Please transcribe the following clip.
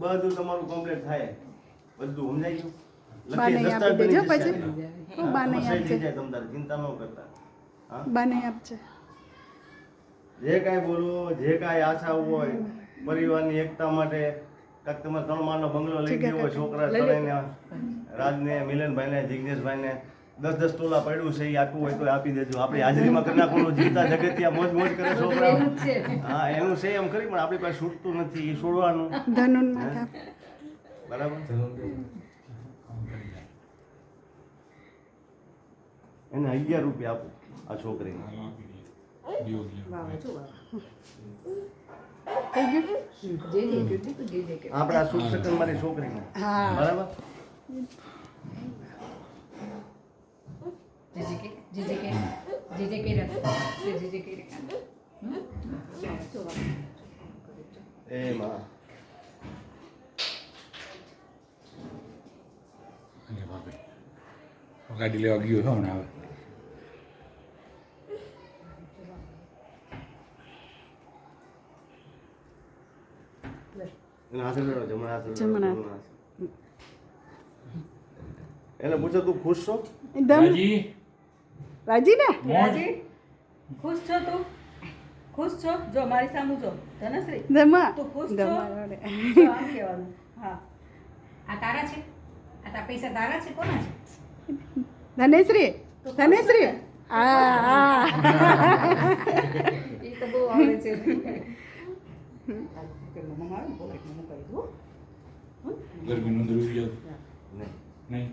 બધું તમારું complete થાય. બધું સમજાઈ ગયું? બાને આપી દેજો પછી. બાને આપજે. થઈ જાય તમ તારે, ચિંતા ન કરતા. બાને આપજે. જે કાંઈ બોલવું જે કાંઈ આશા હોય પરિવારની એકતા માટે કાંક તમે ત્રણ માળનો બંગલો લઈ ગયો હોય છોકરા રાજને મિલનભાઈને જિજ્ઞેશભાઈને દસ દસ તોલા પડ્યું છે એ આપવું હોય તો આપી દેજો. આપણે હાજરીમાં કરી નાખવાનું જીવતા જગતિયા મોજ મોજ કરે છોકરાઓ. છે. હા એનું છે એમ ખરી પણ આપણી પાસે છૂટતું નથી એ છોડવાનું. ધનુન બરાબર? એને અગિયાર રૂપિયા આપો આ છોકરીને. આપણે આ શુભ સકન મારી છોકરીને. બરાબર જે જે કે જે જે કે જે જે કે રાખો. જે જે જે કે રાખો. હમ? વાહ, જો વાહ. એ માં ગાડી લેવા ગયો છો હમણાં હવે એને પૂછો તું ખુશ છો રાજી ને રાજી? ખુશ છો તું? ખુશ છો? જો મારી સામુ જો. ધનશ્રી ધમા તું ખુશ છો. આમ કહેવાનું. હા. આ તારા છે? આ તારા પૈસા તારા છે? કોના છે? ધનેશ્રી ધનેશ્રી. આ આ એ તો બહુ આવે છે. ગરમીનું અંદર નહીં નહીં.